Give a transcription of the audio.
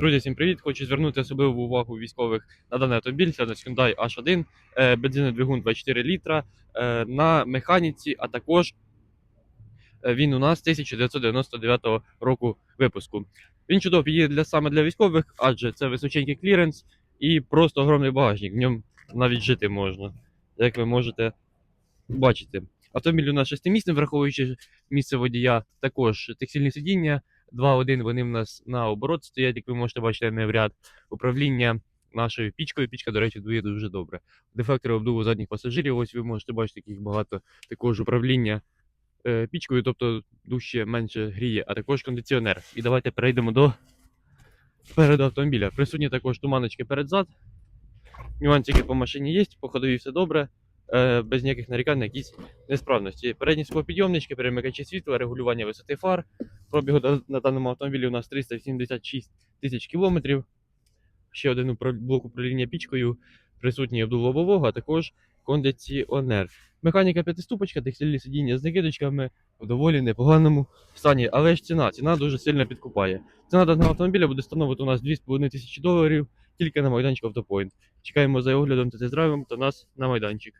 Друзі, всім привіт! Хочу звернути особливу увагу військових на даний автомобіль. Це у нас Hyundai H1, е, бензинний двигун 24 літра е, на механіці, а також е, він у нас 1999 року випуску. Він чудово підійде для саме для військових, адже це височенький кліренс і просто огромний багажник. В ньому навіть жити можна, як ви можете бачити. Автомобіль у нас шестимісний, враховуючи місце водія, також текстильні сидіння. 2.1 вони в нас наоборот стоять, як ви можете бачити, не в ряд. Управління нашою пічкою. Пічка, до речі, дує дуже добре. Дефектори обдуву задніх пасажирів. Ось ви можете бачити, яких багато також управління е, пічкою, тобто дужче менше гріє, а також кондиціонер. І давайте перейдемо до переду автомобіля. Присутні також туманочки перед-зад. Нюансики по машині є, по ходові все добре, е, без ніяких нарікань на якісь несправності. Передні склопідйомнички, перемикачі світла, регулювання висоти фар. Пробігу на- даному автомобілі у нас 376 тисяч кілометрів. Ще один блок управління пічкою, присутній обдув а також кондиціонер. Механіка п'ятиступочка, текстильні сидіння з накидочками в доволі непоганому стані. Але ж ціна, ціна дуже сильно підкупає. Ціна даного автомобіля буде становити у нас 2,5 тисячі доларів тільки на майданчику Автопоінт. Чекаємо за оглядом та тест-драйвом та нас на майданчик.